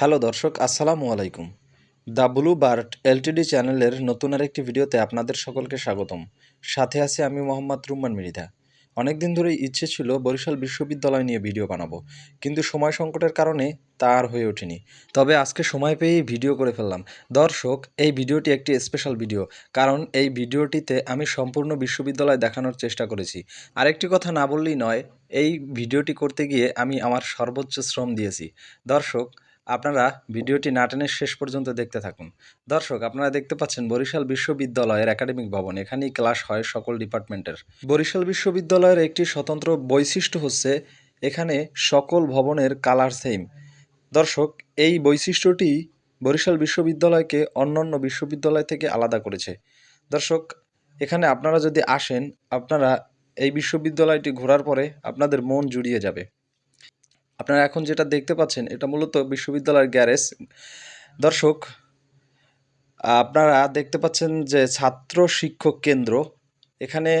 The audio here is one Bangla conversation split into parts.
হ্যালো দর্শক, আসসালামু আলাইকুম। দ্য ব্লু বার্ড এলটিডি চ্যানেলের নতুন আরেকটি ভিডিওতে আপনাদের সকলকে স্বাগতম। সাথে আছি আমি মোহাম্মদ রুম্মান মৃধা অনেকদিন ধরেই ইচ্ছে ছিল বরিশাল বিশ্ববিদ্যালয় নিয়ে ভিডিও বানাবো, কিন্তু সময় সংকটের কারণে তা আর হয়ে ওঠেনি। তবে আজকে সময় পেয়েই ভিডিও করে ফেললাম। দর্শক, এই ভিডিওটি একটি স্পেশাল ভিডিও কারণ এই ভিডিওটিতে আমি সম্পূর্ণ বিশ্ববিদ্যালয় দেখানোর চেষ্টা করেছি। আরেকটি কথা না বললেই নয়, এই ভিডিওটি করতে গিয়ে আমি আমার সর্বোচ্চ শ্রম দিয়েছি। দর্শক আপনারা ভিডিওটি নাটনের শেষ পর্যন্ত দেখতে থাকুন। দর্শক, আপনারা দেখতে পাচ্ছেন বরিশাল বিশ্ববিদ্যালয়ের একাডেমিক ভবন। এখানেই ক্লাস হয় সকল ডিপার্টমেন্টের। বরিশাল বিশ্ববিদ্যালয়ের একটি স্বতন্ত্র বৈশিষ্ট্য হচ্ছে এখানে সকল ভবনের কালার সেম। দর্শক, এই বৈশিষ্ট্যটি বরিশাল বিশ্ববিদ্যালয়কে অন্যান্য বিশ্ববিদ্যালয় থেকে আলাদা করেছে। দর্শক, এখানে আপনারা যদি আসেন, আপনারা এই বিশ্ববিদ্যালয়টি ঘোরার পরে আপনাদের মন জুড়িয়ে যাবে। আপনারা এখন যেটা দেখতে পাচ্ছেন, এটা মূলত বিশ্ববিদ্যালয়ের গ্যারেজ। দর্শক, আপনারা দেখতে পাচ্ছেন যে ছাত্র শিক্ষক কেন্দ্র, এখানে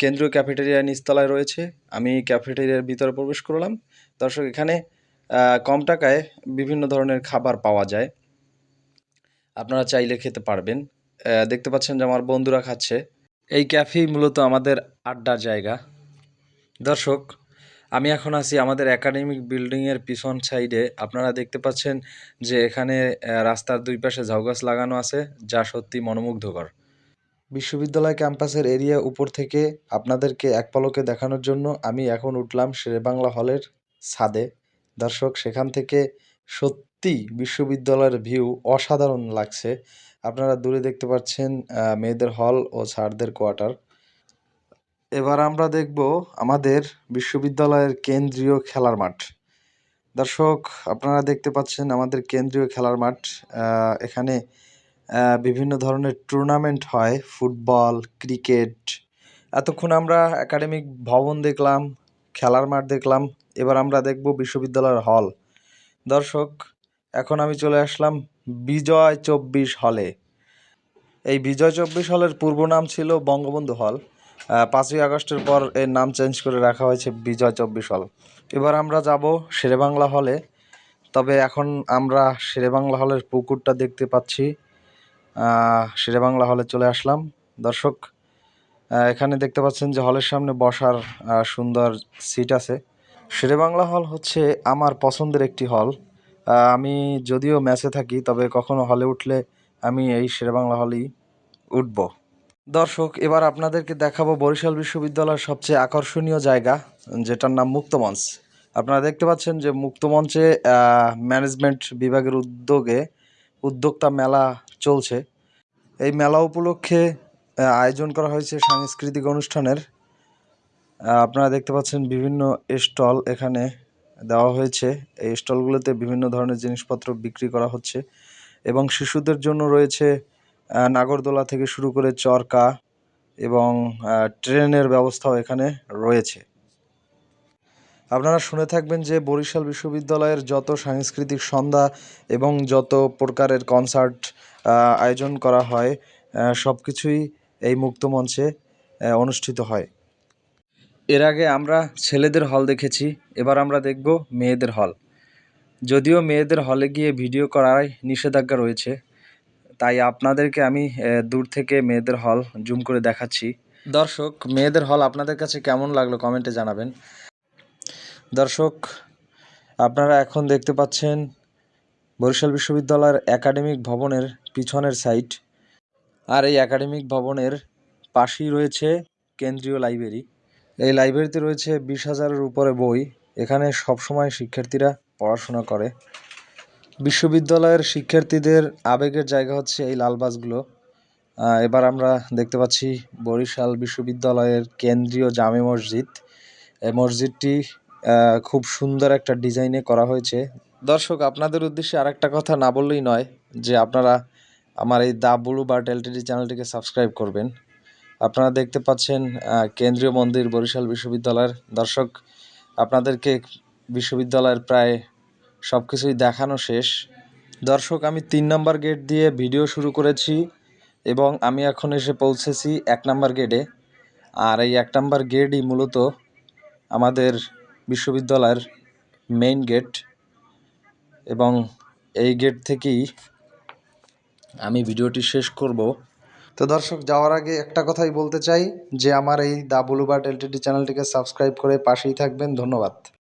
কেন্দ্রীয় ক্যাফেটেরিয়া নিচতলায় রয়েছে। আমি ক্যাফেটেরিয়ার ভিতরে প্রবেশ করলাম। দর্শক, এখানে কম টাকায় বিভিন্ন ধরনের খাবার পাওয়া যায়। আপনারা চাইলে খেতে পারবেন। দেখতে পাচ্ছেন যে আমার বন্ধুরা খাচ্ছে। এই ক্যাফেই মূলত আমাদের আড্ডার জায়গা। দর্শক আমি এখন আছি আমাদের একাডেমিক বিল্ডিংয়ের পিছন সাইডে আপনারা দেখতে পাচ্ছেন যে এখানে রাস্তার দুই পাশে ঝাউ গাছ লাগানো আছে, যা সত্যি মনোমুগ্ধকর। বিশ্ববিদ্যালয় ক্যাম্পাসের এরিয়া উপর থেকে আপনাদেরকে এক পলকে দেখানোর জন্য আমি এখন উঠলাম শেরেবাংলা হলের ছাদে। দর্শক, সেখান থেকে সত্যি বিশ্ববিদ্যালয়ের ভিউ অসাধারণ লাগছে। আপনারা দূরে দেখতে পাচ্ছেন মেয়েদের হল ও স্যারদের কোয়ার্টার এবার আমরা দেখব আমাদের বিশ্ববিদ্যালয়ের কেন্দ্রীয় খেলার মাঠ। দর্শক, আপনারা দেখতে পাচ্ছেন আমাদের কেন্দ্রীয় খেলার মাঠ। এখানে বিভিন্ন ধরনের টুর্নামেন্ট হয়। Football, cricket. এতক্ষণ আমরা একাডেমিক ভবন দেখলাম, খেলার মাঠ দেখলাম। এবার আমরা দেখব বিশ্ববিদ্যালয়ের হল দর্শক, এখন আমি চলে আসলাম বিজয় চব্বিশ হলে এই বিজয় চব্বিশ হলের পূর্ব নাম ছিল বঙ্গবন্ধু হল পাঁচই আগস্টের পর এর নাম চেঞ্জ করে রাখা হয়েছে বিজয় চব্বিশ হল। এবার আমরা যাব শেরেবাংলা হলে। তবে এখন আমরা শেরেবাংলা হলের পুকুরটা দেখতে পাচ্ছি। শেরেবাংলা হলে চলে আসলাম। দর্শক এখানে দেখতে পাচ্ছেন যে হলের সামনে বসার সুন্দর সিট আছে। শেরেবাংলা হল হচ্ছে আমার পছন্দের একটি হল। আমি যদিও ম্যাচে থাকি, তবে কখনো হলে উঠলে আমি এই শেরেবাংলা হলেই উঠব। দর্শক, এবার আপনাদেরকে দেখাবো বরিশাল বিশ্ববিদ্যালয়ের সবচেয়ে আকর্ষণীয় জায়গা, যেটার নাম মুক্তমঞ্চ। আপনারা দেখতে পাচ্ছেন যে মুক্তমঞ্চে ম্যানেজমেন্ট বিভাগের উদ্যোগে উদ্যোক্তা মেলা চলছে। এই মেলা উপলক্ষে আয়োজন করা হয়েছে সাংস্কৃতিক অনুষ্ঠানের। আপনারা দেখতে পাচ্ছেন বিভিন্ন স্টল এখানে দেওয়া হয়েছে। এই স্টলগুলোতে বিভিন্ন ধরনের জিনিসপত্র বিক্রি করা হচ্ছে এবং শিশুদের জন্য রয়েছে নাগরদোলা থেকে শুরু করে চরকা এবং ট্রেনের ব্যবস্থাও এখানে রয়েছে। আপনারা শুনে থাকবেন যে বরিশাল বিশ্ববিদ্যালয়ের যত সাংস্কৃতিক সন্ধ্যা এবং যত প্রকারের কনসার্ট আয়োজন করা হয় সব কিছুই এই মুক্তমঞ্চে অনুষ্ঠিত হয়। এর আগে আমরা ছেলেদের হল দেখেছি, এবার আমরা দেখব মেয়েদের হল। যদিও মেয়েদের হলে গিয়ে ভিডিও করায় নিষেধাজ্ঞা রয়েছে তাই আপনাদেরকে আমি দূর থেকে মেয়েদের হল জুম করে দেখাচ্ছি। দর্শক, মেয়েদের হল আপনাদের কাছে কেমন লাগল কমেন্টে জানাবেন। দর্শক, আপনারা এখন দেখতে পাচ্ছেন বরিশাল বিশ্ববিদ্যালয়ের একাডেমিক ভবনের পিছনের সাইট আর এই একাডেমিক ভবনের পাশেই রয়েছে কেন্দ্রীয় লাইব্রেরি এই লাইব্রেরিতে রয়েছে বিশ হাজারের উপরে বই। এখানে সবসময় শিক্ষার্থীরা পড়াশোনা করে। বিশ্ববিদ্যালয়ের শিক্ষার্থীদের আবেগের জায়গা হচ্ছে এই লাল বাসগুলো। এবার আমরা দেখতে পাচ্ছি বরিশাল বিশ্ববিদ্যালয়ের কেন্দ্রীয় জামে মসজিদ। এই মসজিদটি খুব সুন্দর একটা ডিজাইনে করা হয়েছে। দর্শক, আপনাদের উদ্দেশ্যে আর একটা কথা না বললেই নয় যে আপনারা আমার এই the blue bird L T D চ্যানেলটিকে সাবস্ক্রাইব করবেন। আপনারা দেখতে পাচ্ছেন কেন্দ্রীয় মন্দির বরিশাল বিশ্ববিদ্যালয়ের। দর্শক, আপনাদেরকে বিশ্ববিদ্যালয়ের প্রায় সব কিছুই দেখানো শেষ। দর্শক, আমি তিন নম্বর গেট দিয়ে ভিডিও শুরু করেছি এবং আমি এখন এসে পৌঁছেছি এক নম্বর গেটে আর এই এক নম্বর গেটই মূলত আমাদের বিশ্ববিদ্যালয়ের মেইন গেট এবং এই গেট থেকেই আমি ভিডিওটি শেষ করব। তো দর্শক, যাওয়ার আগে একটা কথাই বলতে চাই, যে আমার এই দা ব্লুবার্ড এলটিডি চ্যানেলটিকে সাবস্ক্রাইব করে পাশেই থাকবেন। ধন্যবাদ।